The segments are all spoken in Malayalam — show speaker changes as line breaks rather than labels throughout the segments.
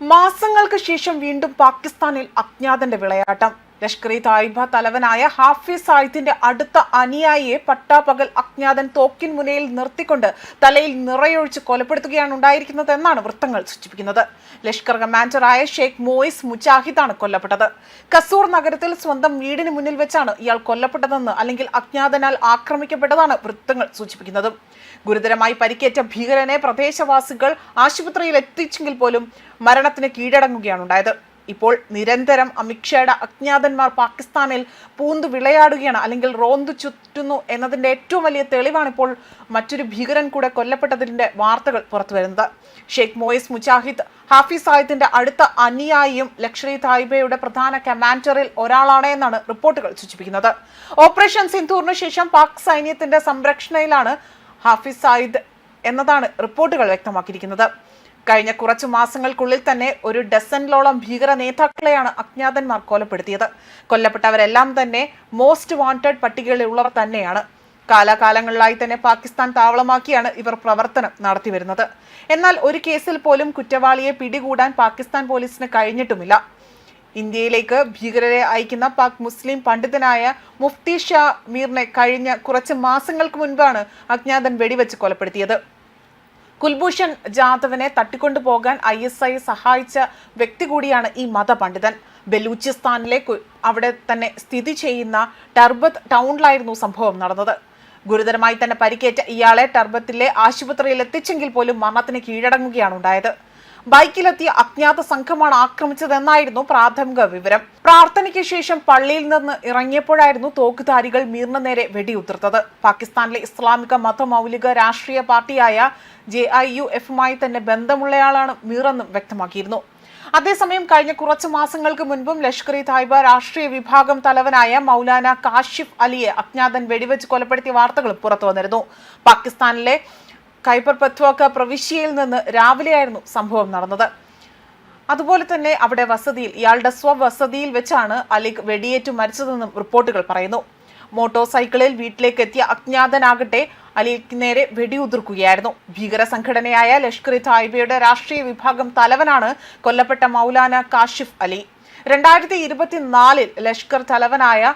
മാസങ്ങൾക്ക് ശേഷം വീണ്ടും പാകിസ്ഥാനിൽ അജ്ഞാതന്റെ വിളയാട്ടം. ലഷ്കർ ഇ തായിബ തലവനായ ഹാഫിസ് സായിദിന്റെ അടുത്ത അനുയായിയെ പട്ടാപകൽ അജ്ഞാതൻ തോക്കിൻ മുനയിൽ നിർത്തിക്കൊണ്ട് തലയിൽ നിറയൊഴിച്ച് കൊലപ്പെടുത്തുകയാണ് ഉണ്ടായിരിക്കുന്നത് എന്നാണ് വൃത്തങ്ങൾ സൂചിപ്പിക്കുന്നത്. ലഷ്കർ കമാൻഡറായ ഷെയ്ഖ് മോയിസ് മുജാഹിദാണ് കൊല്ലപ്പെട്ടത്. കസൂർ നഗരത്തിൽ സ്വന്തം വീടിന് മുന്നിൽ വെച്ചാണ് ഇയാൾ കൊല്ലപ്പെട്ടതെന്ന് അല്ലെങ്കിൽ അജ്ഞാതനാൽ ആക്രമിക്കപ്പെട്ടതാണ് വൃത്തങ്ങൾ സൂചിപ്പിക്കുന്നത്. ഗുരുതരമായി പരിക്കേറ്റ ഭീകരനെ പ്രദേശവാസികൾ ആശുപത്രിയിൽ എത്തിച്ചെങ്കിൽ പോലും മരണത്തിന് കീഴടങ്ങുകയാണ് ഉണ്ടായത്. ഇപ്പോൾ നിരന്തരം അമിത്ഷായുടെ അജ്ഞാതന്മാർ പാകിസ്ഥാനിൽ പൂന്തു വിളയാടുകയാണ് അല്ലെങ്കിൽ റോന്തു ചുറ്റുന്നു എന്നതിന്റെ ഏറ്റവും വലിയ തെളിവാണ് ഇപ്പോൾ മറ്റൊരു ഭീകരൻ കൂടെ കൊല്ലപ്പെട്ടതിന്റെ വാർത്തകൾ പുറത്തു വരുന്നത്. ഷെയ്ഖ് മൊയ്സ് മുജാഹിദ് ഹാഫിസ് സായിദിന്റെ അടുത്ത അനുയായിയും ലക്ഷറി തായിബയുടെ പ്രധാന കമാൻഡറിൽ ഒരാളാണ് എന്നാണ് റിപ്പോർട്ടുകൾ സൂചിപ്പിക്കുന്നത്. ഓപ്പറേഷൻ സിന്ധൂറിന് ശേഷം പാക് സൈന്യത്തിന്റെ സംരക്ഷണയിലാണ് ഹാഫിസ് സായിദ് എന്നതാണ് റിപ്പോർട്ടുകൾ വ്യക്തമാക്കിയിരിക്കുന്നത്. കഴിഞ്ഞ കുറച്ചു മാസങ്ങൾക്കുള്ളിൽ തന്നെ ഒരു ഡസനിലോളം ഭീകര നേതാക്കളെയാണ് അജ്ഞാതന്മാർ കൊലപ്പെടുത്തിയത്. കൊല്ലപ്പെട്ടവരെല്ലാം തന്നെ മോസ്റ്റ് വാണ്ടഡ് പട്ടികയിലുള്ളവർ തന്നെയാണ്. കാലാകാലങ്ങളിലായി തന്നെ പാകിസ്ഥാൻ താവളമാക്കിയാണ് ഇവർ പ്രവർത്തനം നടത്തിവരുന്നത്. എന്നാൽ ഒരു കേസിൽ പോലും കുറ്റവാളിയെ പിടികൂടാൻ പാകിസ്ഥാൻ പോലീസിന് കഴിഞ്ഞിട്ടുമില്ല. ഇന്ത്യയിലേക്ക് ഭീകരരെ അയക്കുന്ന പാക് മുസ്ലിം പണ്ഡിതനായ മുഫ്തി ഷാ മീറിനെ കഴിഞ്ഞ കുറച്ച് മാസങ്ങൾക്ക് മുൻപാണ് അജ്ഞാതൻ വെടിവെച്ച് കൊലപ്പെടുത്തിയത്. കുൽഭൂഷൺ ജാദവിനെ തട്ടിക്കൊണ്ടു പോകാൻ ഐ എസ് ഐ സഹായിച്ച വ്യക്തി കൂടിയാണ് ഈ മതപണ്ഡിതൻ. ബലൂചിസ്ഥാനിലെ അവിടെ തന്നെ സ്ഥിതി ചെയ്യുന്ന ടർബത്ത് ടൗണിലായിരുന്നു സംഭവം നടന്നത്. ഗുരുതരമായി തന്നെ പരിക്കേറ്റ ഇയാളെ ടർബത്തിലെ ആശുപത്രിയിൽ എത്തിച്ചെങ്കിൽ പോലും മരണത്തിന് കീഴടങ്ങുകയാണ് ഉണ്ടായത്. ബൈക്കിലെത്തിയ അജ്ഞാത സംഘമാണ് ആക്രമിച്ചതെന്നായിരുന്നു പ്രാഥമിക വിവരം. പ്രാർത്ഥനയ്ക്ക് ശേഷം പള്ളിയിൽ നിന്ന് ഇറങ്ങിയപ്പോഴായിരുന്നു തോക്കുധാരികൾ മീറിന് നേരെ വെടിയുതിർത്തത്. പാകിസ്ഥാനിലെ ഇസ്ലാമിക മതമൗലിക രാഷ്ട്രീയ പാർട്ടിയായ ജെ ഐ യു എഫുമായി തന്നെ ബന്ധമുള്ളയാളാണ് മീറെന്നും വ്യക്തമാക്കിയിരുന്നു. അതേസമയം കഴിഞ്ഞ കുറച്ച് മാസങ്ങൾക്ക് മുൻപും ലഷ്കർ ഇ തായ്ബ രാഷ്ട്രീയ വിഭാഗം തലവനായ മൗലാന കാഷിഫ് അലിയെ അജ്ഞാതൻ വെടിവെച്ച് കൊലപ്പെടുത്തിയ വാർത്തകൾ പുറത്തു വന്നിരുന്നു പാകിസ്ഥാനിലെ ഖൈബർ പത്വാക്ക പ്രവിശ്യയിൽ നിന്ന് രാവിലെയായിരുന്നു സംഭവം നടന്നത്. അതുപോലെ തന്നെ അവിടെ വസതിയിൽ ഇയാളുടെ സ്വവസതിയിൽ വെച്ചാണ് അലിഖ് വെടിയേറ്റ് മരിച്ചതെന്നും റിപ്പോർട്ടുകൾ പറയുന്നു. മോട്ടോർ സൈക്കിളിൽ വീട്ടിലേക്ക് എത്തിയ അജ്ഞാതനാകട്ടെ അലിക്ക് നേരെ വെടിയുതിർക്കുകയായിരുന്നു. ഭീകര സംഘടനയായ ലഷ്കർ ഇ തായ്ബയുടെ രാഷ്ട്രീയ വിഭാഗം തലവനാണ് കൊല്ലപ്പെട്ട മൗലാന കാഷിഫ് അലി. രണ്ടായിരത്തി ഇരുപത്തിനാലിൽ ലഷ്കർ തലവനായ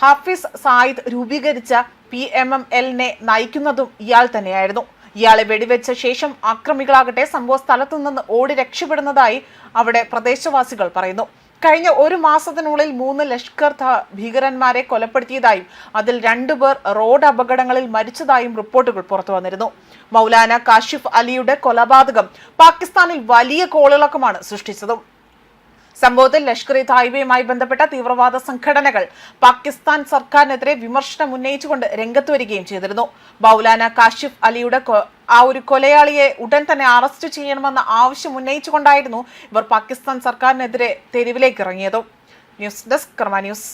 ഹാഫിസ് സായിദ് രൂപീകരിച്ച പി എം എം എല്ലിനെ നയിക്കുന്നതും ഇയാൾ തന്നെയായിരുന്നു. ഇയാളെ വെടിവെച്ച ശേഷം ആക്രമികളാകട്ടെ സംഭവ സ്ഥലത്തു നിന്ന് ഓടി രക്ഷപ്പെടുന്നതായി അവിടെ പ്രദേശവാസികൾ പറയുന്നു. കഴിഞ്ഞ ഒരു മാസത്തിനുള്ളിൽ മൂന്ന് ലഷ്കർ ഭീകരന്മാരെ കൊലപ്പെടുത്തിയതായും അതിൽ രണ്ടുപേർ റോഡ് അപകടങ്ങളിൽ മരിച്ചതായും റിപ്പോർട്ടുകൾ പുറത്തു വന്നിരുന്നു. മൗലാന കാഷിഫ് അലിയുടെ കൊലപാതകം പാകിസ്ഥാനിൽ വലിയ കോളിളക്കമാണ് സൃഷ്ടിച്ചതും. സംഭവത്തിൽ ലഷ്കർ ഇ തായ്ബയുമായി ബന്ധപ്പെട്ട തീവ്രവാദ സംഘടനകൾ പാകിസ്ഥാൻ സർക്കാരിനെതിരെ വിമർശനം ഉന്നയിച്ചുകൊണ്ട് രംഗത്ത് വരികയും ചെയ്തിരുന്നു. ബൗലാന കാശിഫ് അലിയുടെ ആ ഒരു കൊലയാളിയെ ഉടൻ തന്നെ അറസ്റ്റ് ചെയ്യണമെന്ന ആവശ്യം ഉന്നയിച്ചുകൊണ്ടായിരുന്നു ഇവർ പാകിസ്ഥാൻ സർക്കാരിനെതിരെ തെരുവിലേക്ക് ഇറങ്ങിയത്. News desk Karma news.